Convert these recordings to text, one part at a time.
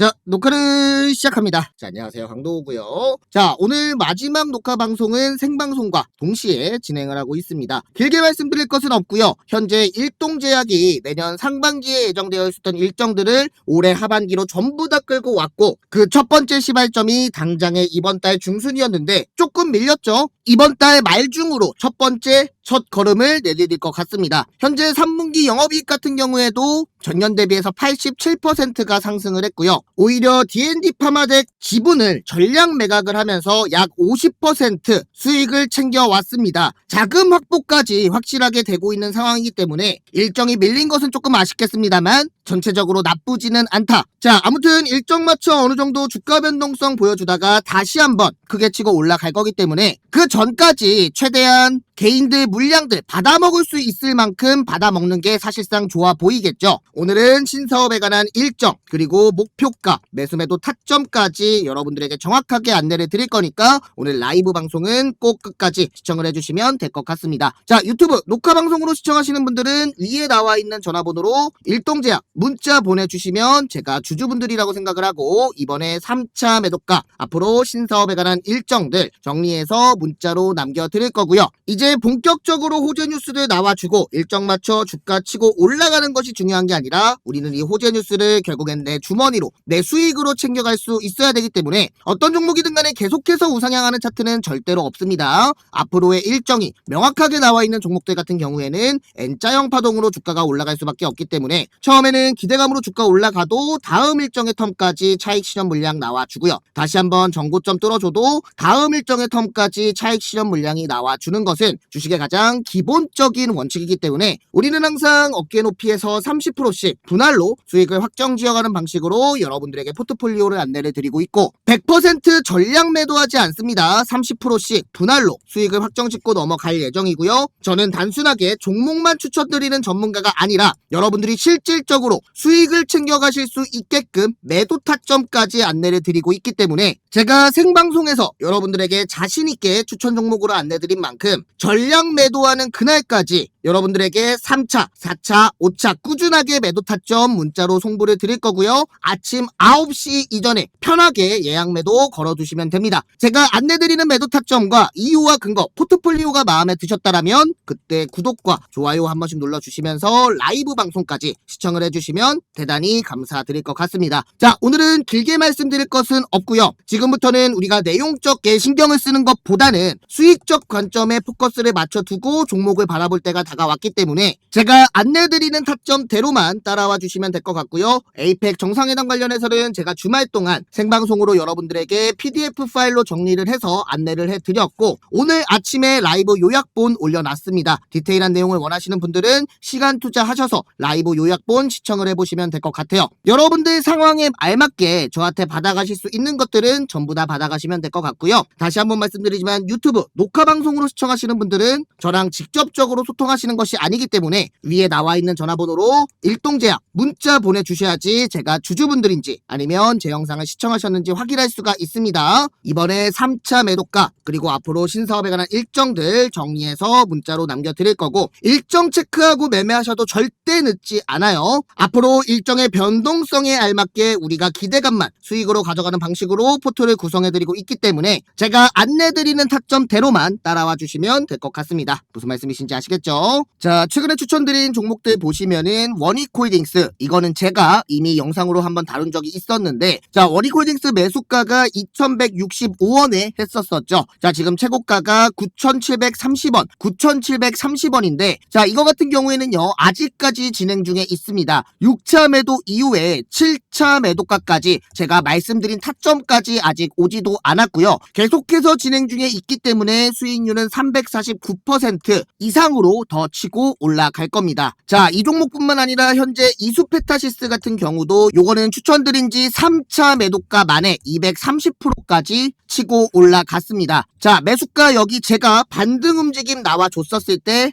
자, 녹화를 시작합니다. 자, 안녕하세요. 강도우고요. 자, 오늘 마지막 녹화 방송은 생방송과 동시에 진행을 하고 있습니다. 길게 말씀드릴 것은 없고요. 현재 일동제약이 내년 상반기에 예정되어 있었던 일정들을 올해 하반기로 전부 다 끌고 왔고 그 첫 번째 시발점이 당장의 이번 달 중순이었는데 조금 밀렸죠. 이번 달 말중으로 첫 번째 첫 걸음을 내디딜 것 같습니다. 현재 3분기 영업이익 같은 경우에도 전년 대비해서 87%가 상승을 했고요. 오히려 D&D 파마덱 지분을 전량 매각을 하면서 약 50% 수익을 챙겨왔습니다. 자금 확보까지 확실하게 되고 있는 상황이기 때문에 일정이 밀린 것은 조금 아쉽겠습니다만 전체적으로 나쁘지는 않다. 자, 아무튼 일정 맞춰 어느 정도 주가 변동성 보여주다가 다시 한번 크게 치고 올라갈 거기 때문에 그 전까지 최대한 개인들 물량들 받아먹을 수 있을 만큼 받아먹는 게 사실상 좋아 보이겠죠. 오늘은 신사업에 관한 일정 그리고 목표가 매수매도 타점까지 여러분들에게 정확하게 안내를 드릴 거니까 오늘 라이브 방송은 꼭 끝까지 시청을 해주시면 될 것 같습니다. 자 유튜브 녹화 방송으로 시청하시는 분들은 위에 나와 있는 전화번호로 일동제약 문자 보내주시면 제가 주주분들이라고 생각을 하고 이번에 3차 매도가 앞으로 신사업에 관한 일정들 정리해서 문자로 남겨드릴 거고요. 이제 본격적으로 호재 뉴스들 나와주고 일정 맞춰 주가 치고 올라가는 것이 중요한 게 아니라 우리는 이 호재 뉴스를 결국엔 내 주머니로 내 수익으로 챙겨갈 수 있어야 되기 때문에 어떤 종목이든 간에 계속해서 우상향하는 차트는 절대로 없습니다. 앞으로의 일정이 명확하게 나와 있는 종목들 같은 경우에는 N자형 파동으로 주가가 올라갈 수밖에 없기 때문에 처음에는 기대감으로 주가 올라가도 다음 일정의 텀까지 차익 실현 물량 나와주고요. 다시 한번 정고점 뚫어줘도 다음 일정의 텀까지 차익 실현 물량이 나와주는 것은 주식의 가장 기본적인 원칙이기 때문에 우리는 항상 어깨 높이에서 30%씩 분할로 수익을 확정 지어가는 방식으로 여러분들에게 포트폴리오를 안내를 드리고 있고 100% 전량 매도하지 않습니다. 30%씩 분할로 수익을 확정 짓고 넘어갈 예정이고요. 저는 단순하게 종목만 추천드리는 전문가가 아니라 여러분들이 실질적으로 수익을 챙겨가실 수 있게끔 매도 타점까지 안내를 드리고 있기 때문에 제가 생방송에서 여러분들에게 자신있게 추천 종목으로 안내드린 만큼 전량 매도하는 그날까지 여러분들에게 3차, 4차, 5차 꾸준하게 매도 타점 문자로 송부를 드릴 거고요. 아침 9시 이전에 편하게 예약 매도 걸어두시면 됩니다. 제가 안내드리는 매도 타점과 이유와 근거, 포트폴리오가 마음에 드셨다라면 그때 구독과 좋아요 한 번씩 눌러주시면서 라이브 방송까지 시청을 해주시면 대단히 감사드릴 것 같습니다. 자, 오늘은 길게 말씀드릴 것은 없고요. 지금부터는 우리가 내용적게 신경을 쓰는 것보다는 수익적 관점에 포커스 를 맞춰두고 종목을 바라볼 때가 다가왔기 때문에 제가 안내드리는 타점대로만 따라와 주시면 될 것 같고요. 에이펙 정상회담 관련해서는 제가 주말 동안 생방송으로 여러분들에게 PDF 파일로 정리를 해서 안내를 해드렸고 오늘 아침에 라이브 요약본 올려놨습니다. 디테일한 내용을 원하시는 분들은 시간 투자하셔서 라이브 요약본 시청을 해보시면 될 것 같아요. 여러분들 상황에 알맞게 저한테 받아가실 수 있는 것들은 전부 다 받아가시면 될 것 같고요. 다시 한번 말씀드리지만 유튜브 녹화 방송으로 시청하시는 분들은 저랑 직접적으로 소통하시는 것이 아니기 때문에 위에 나와 있는 전화번호로 일동제약 문자 보내주셔야지 제가 주주분들인지 아니면 제 영상을 시청하셨는지 확인할 수가 있습니다. 이번에 3차 매도가 그리고 앞으로 신사업에 관한 일정들 정리해서 문자로 남겨드릴 거고 일정 체크하고 매매하셔도 절대 늦지 않아요. 앞으로 일정의 변동성에 알맞게 우리가 기대감만 수익으로 가져가는 방식으로 포트를 구성해드리고 있기 때문에 제가 안내드리는 타점대로만 따라와 주시면 될 것 같습니다. 무슨 말씀이신지 아시겠죠? 자, 최근에 추천드린 종목들 보시면은 원익홀딩스 이거는 제가 이미 영상으로 한번 다룬 적이 있었는데 자, 원익홀딩스 매수가가 2165원에 했었었죠. 자, 지금 최고가가 9730원, 9730원인데 자, 이거 같은 경우에는요. 아직까지 진행 중에 있습니다. 6차 매도 이후에 7차 매도가까지 제가 말씀드린 타점까지 아직 오지도 않았고요. 계속해서 진행 중에 있기 때문에 수익률은 349% 이상으로 더 치고 올라갈 겁니다. 자, 이 종목뿐만 아니라 현재 이수페타시스 같은 경우도 요거는 추천드린 지 3차 매도가 만에 230%까지 치고 올라갔습니다. 자, 매수가 여기 제가 반등 움직임 나와줬었을 때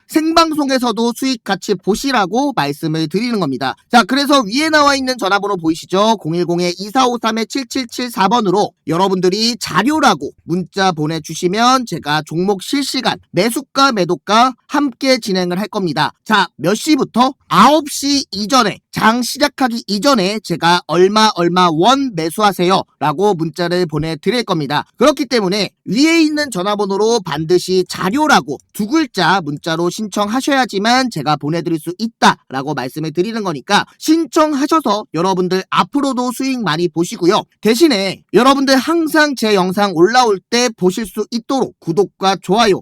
생방송에서도 수익 같이 보시라고 말씀을 드리는 겁니다. 자, 그래서 위에 나와 있는 전화번호 보이시죠? 010-2453-7774번으로 여러분들이 자료라고 문자 보내주시면 제가 종목 실시간 매수가 매도가 함께 진행을 할 겁니다. 자, 몇 시부터? 9시 이전에 장 시작하기 이전에 제가 얼마 얼마 원 매수하세요 라고 문자를 보내드릴 겁니다. 그렇기 때문에 위에 있는 전화번호로 반드시 자료라고 두 글자 문자로 신청하셔야지만 제가 보내드릴 수 있다 라고 말씀을 드리는 거니까 신청하셔서 여러분들 앞으로도 수익 많이 보시고요. 대신에 여러분들 항상 제 영상 올라올 때 보실 수 있도록 구독과 좋아요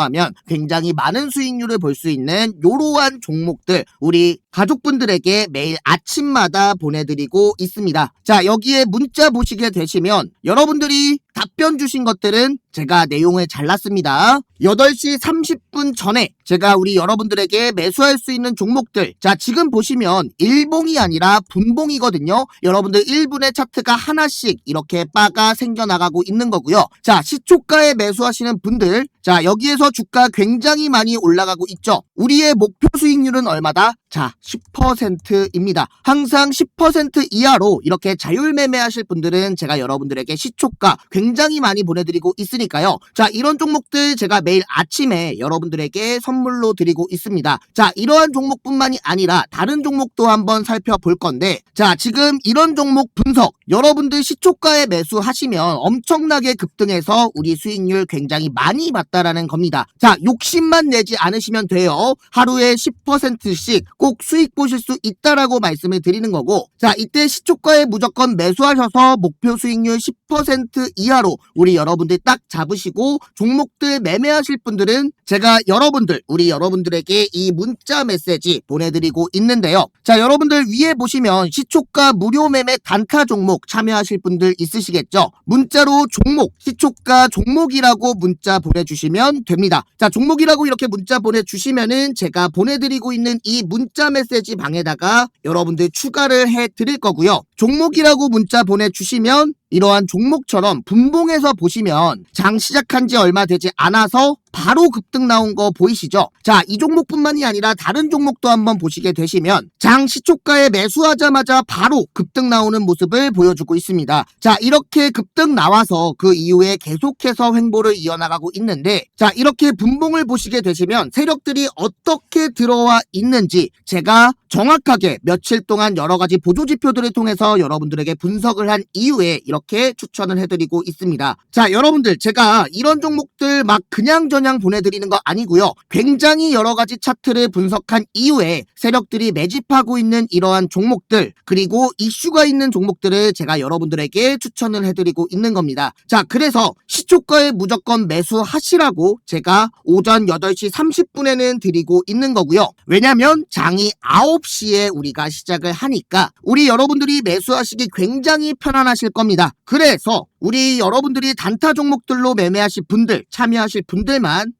하면 굉장히 많은 수익률을 볼 수 있는 이러한 종목들 우리 가족분들에게 매일 아침마다 보내드리고 있습니다. 자, 여기에 문자 보시게 되시면 여러분들이 답변 주신 것들은 제가 내용을 잘랐습니다. 8시 30분 전에 제가 우리 여러분들에게 매수할 수 있는 종목들. 자, 지금 보시면 일봉이 아니라 분봉이거든요. 여러분들 1분의 차트가 하나씩 이렇게 바가 생겨나가고 있는 거고요. 자, 시초가에 매수하시는 분들. 자, 여기에서 주가 굉장히 많이 올라가고 있죠. 우리의 목표 수익률은 얼마다? 자, 10%입니다. 항상 10% 이하로 이렇게 자율 매매하실 분들은 제가 여러분들에게 시초가 굉장히 많이 보내드리고 있으니까요. 자, 이런 종목들 제가 매일 아침에 여러분들에게 선물로 드리고 있습니다. 자, 이러한 종목뿐만이 아니라 다른 종목도 한번 살펴볼 건데, 자, 지금 이런 종목 분석, 여러분들 시초가에 매수하시면 엄청나게 급등해서 우리 수익률 굉장히 많이 봤다라는 겁니다. 자, 욕심만 내지 않으시면 돼요. 하루에 10%씩 꼭 수익 보실 수 있다라고 말씀을 드리는 거고, 자, 이때 시초가에 무조건 매수하셔서 목표 수익률 10% 이하 로 우리 여러분들 딱 잡으시고 종목들 매매하실 분들은 제가 여러분들, 우리 여러분들에게 이 문자 메시지 보내드리고 있는데요. 자, 여러분들 위에 보시면 시초가 무료 매매 단타 종목 참여하실 분들 있으시겠죠? 문자로 종목, 시초가 종목이라고 문자 보내주시면 됩니다. 자, 종목이라고 이렇게 문자 보내주시면은 제가 보내드리고 있는 이 문자 메시지 방에다가 여러분들 추가를 해 드릴 거고요. 종목이라고 문자 보내주시면 이러한 종목처럼 분봉에서 보시면 장 시작한 지 얼마 되지 않아서 바로 급등 나온 거 보이시죠? 자, 이 종목뿐만이 아니라 다른 종목도 한번 보시게 되시면 장 시초가에 매수하자마자 바로 급등 나오는 모습을 보여주고 있습니다. 자, 이렇게 급등 나와서 그 이후에 계속해서 횡보를 이어나가고 있는데 자, 이렇게 분봉을 보시게 되시면 세력들이 어떻게 들어와 있는지 제가 정확하게 며칠 동안 여러 가지 보조 지표들을 통해서 여러분들에게 분석을 한 이후에 이렇게 추천을 해드리고 있습니다. 자, 여러분들 제가 이런 종목들 막 그냥 저냥 보내드리는 거 아니고요. 굉장히 여러 가지 차트를 분석한 이후에 세력들이 매집하고 있는 이러한 종목들 그리고 이슈가 있는 종목들을 제가 여러분들에게 추천을 해드리고 있는 겁니다. 자, 그래서 시초가에 무조건 매수하시라고 제가 오전 8시 30분에는 드리고 있는 거고요. 왜냐면 장이 9시에 우리가 시작을 하니까 우리 여러분들이 매수하시기 굉장히 편안하실 겁니다. 그래서 우리 여러분들이 단타 종목들로 매매하실 분들, 참여하실 분들만